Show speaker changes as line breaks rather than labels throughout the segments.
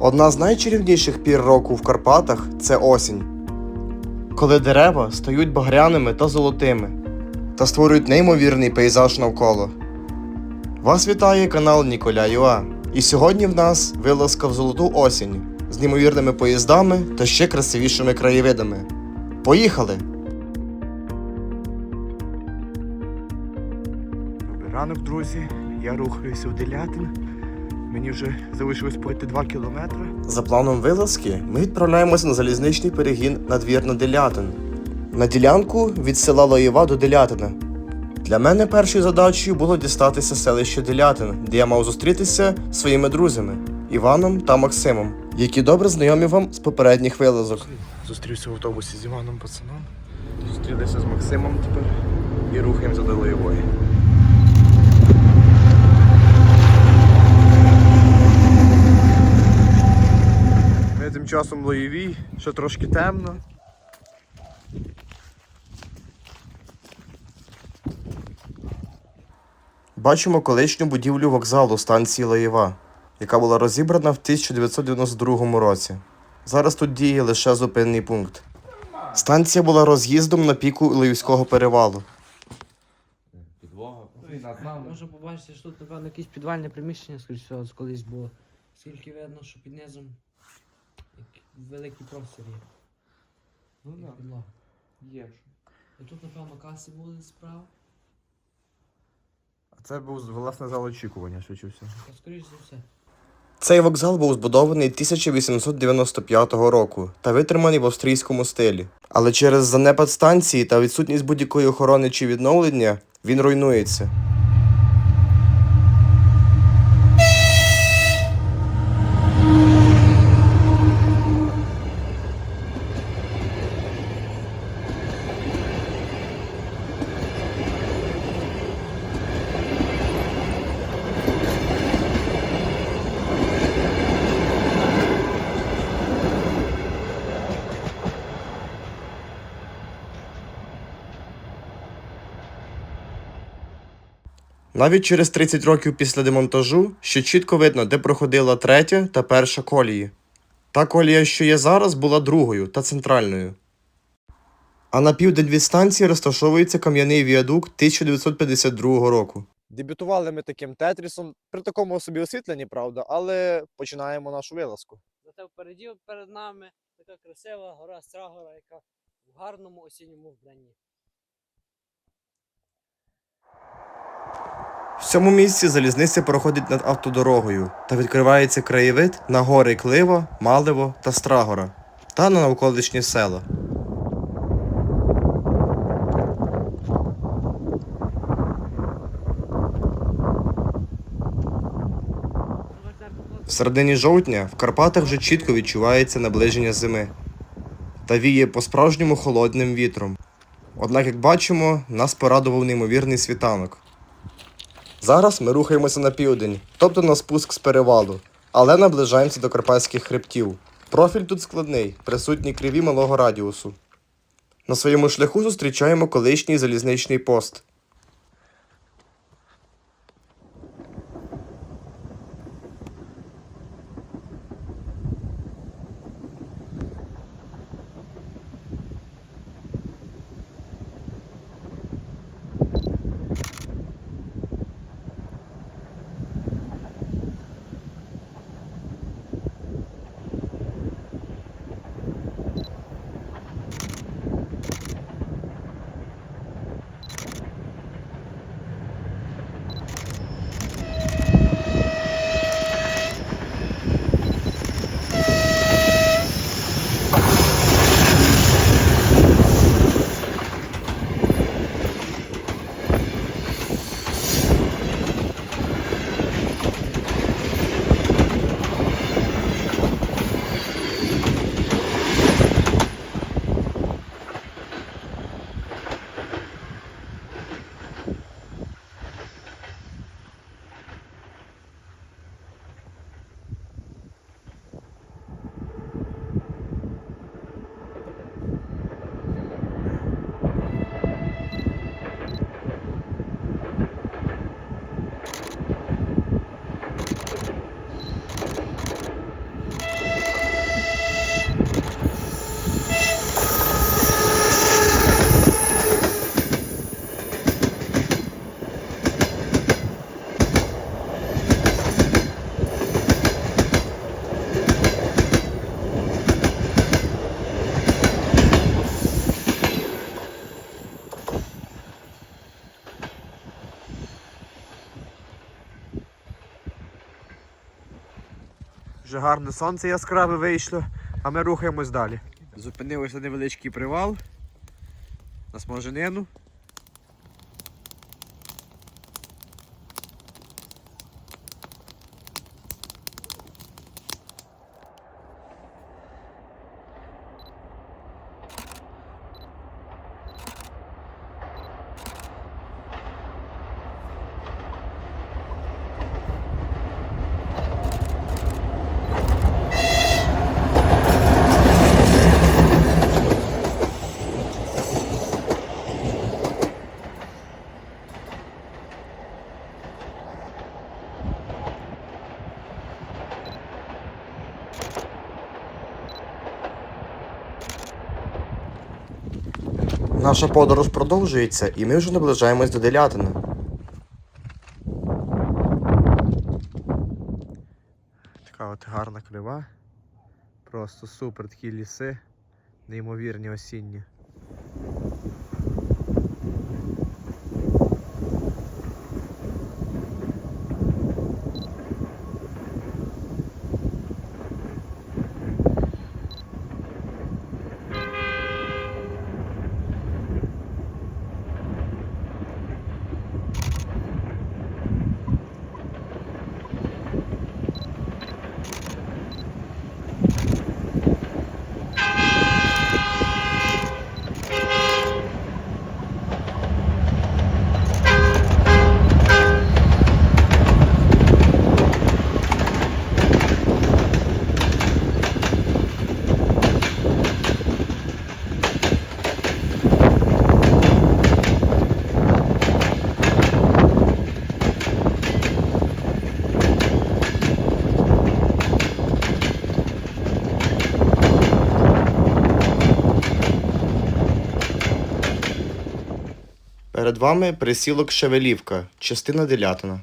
Одна з найчарівніших пір року в Карпатах це осінь, коли дерева стають багряними та золотими та створюють неймовірний пейзаж навколо. Вас вітає канал Ніколя Юа. І сьогодні в нас вилазка в золоту осінь з неймовірними поїздами та ще красивішими краєвидами. Поїхали! Добрий ранок, друзі. Я рухаюся в Делятин. Мені вже залишилось пройти 2 кілометри. За планом вилазки ми відправляємося на залізничний перегін на двір на Делятин. На ділянку від села Лоєва до Делятина. Для мене першою задачею було дістатися селища Делятин, де я мав зустрітися зі своїми друзями Іваном та Максимом, які добре знайомі вам з попередніх вилазок. Зустрівся в автобусі з Іваном пацаном. Зустрілися з Максимом тепер і рухаємося до Лоєвої. Часом Лоєвій, ще трошки темно. Бачимо колишню будівлю вокзалу станції Лоєва, яка була розібрана в 1992 році. Зараз тут діє лише зупинний пункт. Станція була роз'їздом на піку Лоївського перевалу.
Підлога.
Можна побачити, що тут, напевно, якесь підвальне приміщення, скоріш всього, колись було. Скільки видно, що під низом великий простір є.
Ну
як
да.
підлога.
Є ж.
І тут, напевно, каси були справа.
А це був власне зал очікування, швидше всього.
Та скоріш за все.
Цей вокзал був збудований 1895 року та витриманий в австрійському стилі. Але через занепад станції та відсутність будь-якої охорони чи відновлення він руйнується. Навіть через 30 років після демонтажу ще чітко видно, де проходила третя та перша колії. Та колія, що є зараз, була другою та центральною. А на південь від станції розташовується кам'яний віадук 1952 року.
Дебютували ми таким тетрісом, при такому собі освітленні, правда, але починаємо нашу вилазку.
Зате впереді перед нами така красива гора Страгора, яка в гарному осінньому вбранні.
В цьому місці залізниця проходить над автодорогою та відкривається краєвид на гори Клива, Малево та Страгора та на навколишні села. В середині жовтня в Карпатах вже чітко відчувається наближення зими та віє по-справжньому холодним вітром. Однак, як бачимо, нас порадував неймовірний світанок. Зараз ми рухаємося на південь, тобто на спуск з перевалу, але наближаємося до Карпатських хребтів. Профіль тут складний, присутні криві малого радіусу. На своєму шляху зустрічаємо колишній залізничний пост. Вже гарне сонце яскраве вийшло, а ми рухаємось далі. Зупинилися невеличкий привал на смаженину. Наша подорож продовжується, і ми вже наближаємось до Делятина. Така от гарна крива. Просто супер такі ліси, неймовірні осінні. Перед вами присілок Шевелівка, частина Делятина.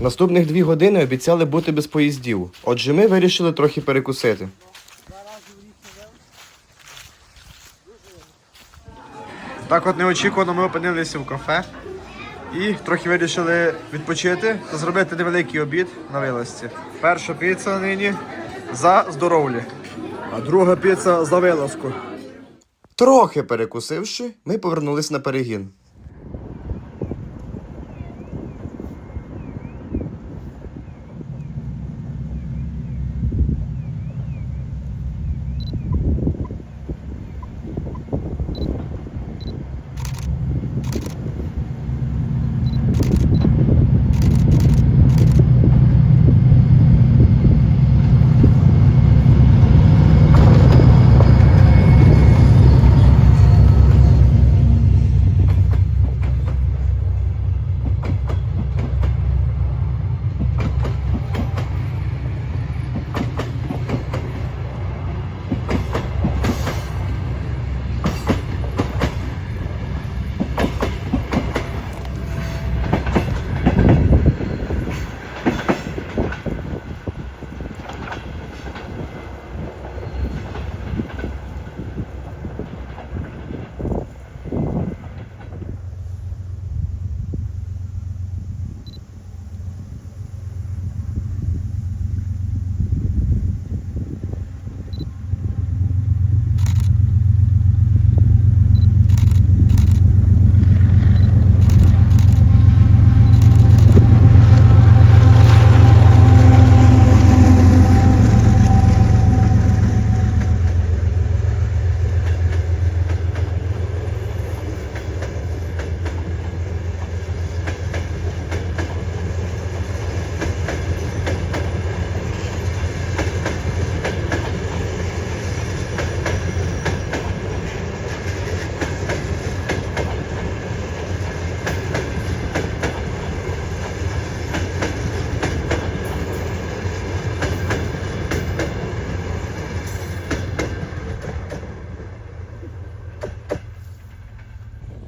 Наступних дві години обіцяли бути без поїздів, отже ми вирішили трохи перекусити. Так от неочікувано ми опинилися в кафе і трохи вирішили відпочити та зробити невеликий обід на вилазці. Перша піца нині за здоров'я, а друга піца за вилазку. Трохи перекусивши, ми повернулись на перегін.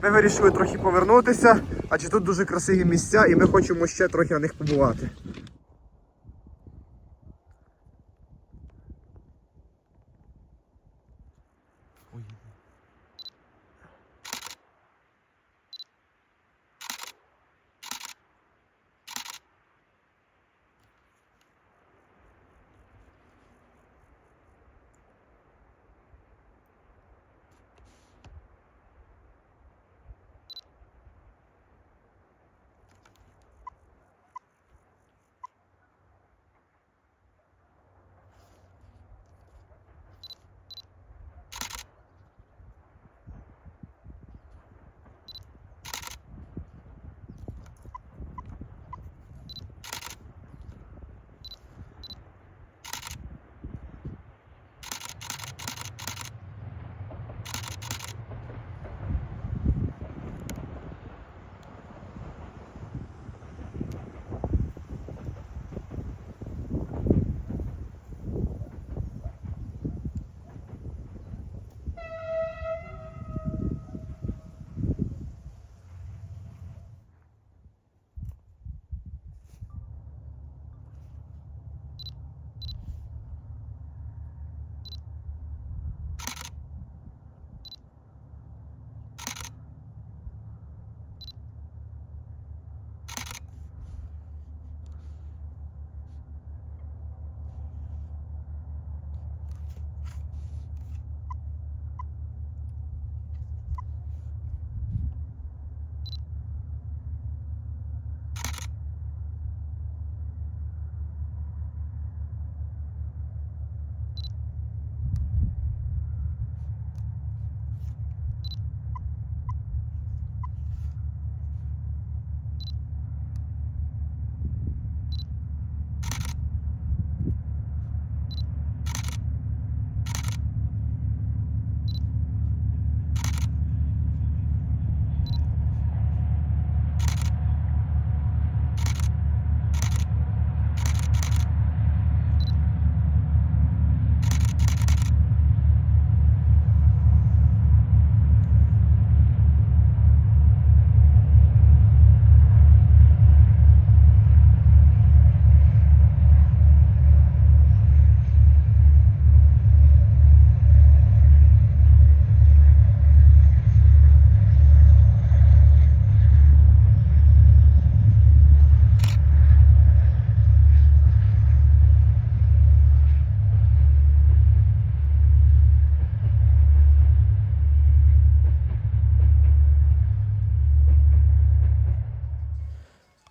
Ми вирішили трохи повернутися, адже тут дуже красиві місця і ми хочемо ще трохи на них побувати.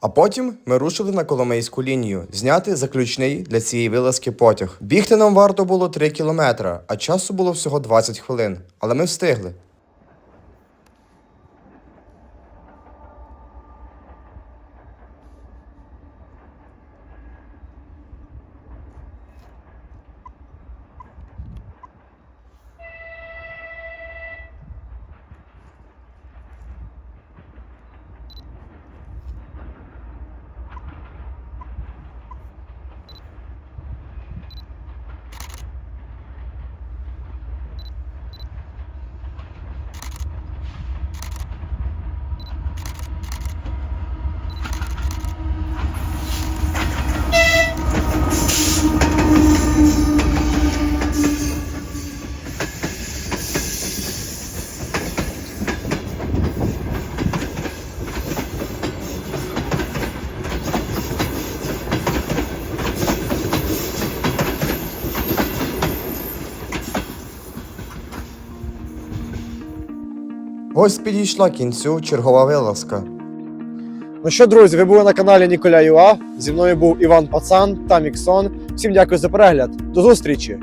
А потім ми рушили на Коломийську лінію, зняти заключний для цієї вилазки потяг. Бігти нам варто було 3 кілометри, а часу було всього 20 хвилин. Але ми встигли. Ось підійшла кінцю чергова вилазка.
Ну що, друзі, ви були на каналі Ніколя Юа. Зі мною був Іван Пацан та Міксон. Всім дякую за перегляд. До зустрічі!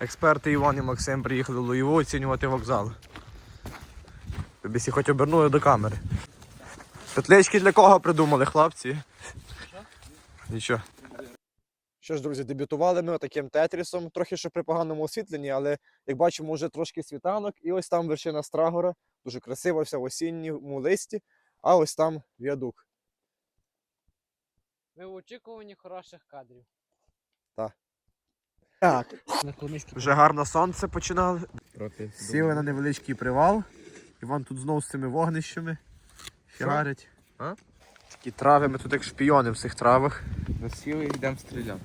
Експерти Іван і Максим приїхали в Луєву оцінювати вокзал. Тобі всі хоч обернули до камери. Петлички для кого придумали, хлопці? Нічого.
Що ж, друзі, дебютували ми таким тетрісом, трохи ще при поганому освітленні, але як бачимо, вже трошки світанок, і ось там вершина Страгора, дуже красива, вся в осінньому листі, а ось там віадук.
Ми в очікуванні хороших кадрів.
Так.
Коломийській
Вже гарно сонце починало.
Проти
Сіли на невеличкий привал. Іван тут знов з цими вогнищами. Фігарить.
А?
Такі трави, ми тут як шпіони в цих травах.
Засіли і йдемо стріляти.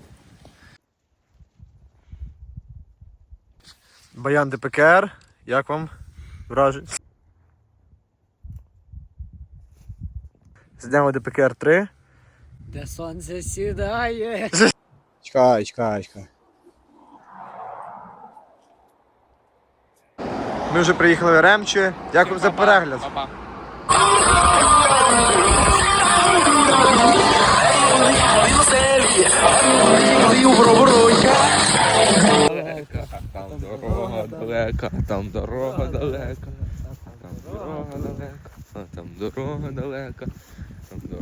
Баян ДПКР. Як вам враження? З ДПКР 3.
Де сонце сідає.
Чекай, чекай, чекай.
Ми вже приїхали в Ремче. Дякую за перегляд.
Там дорога далека, там дорога далека, там дорога далека, там дорога далека, там дорога.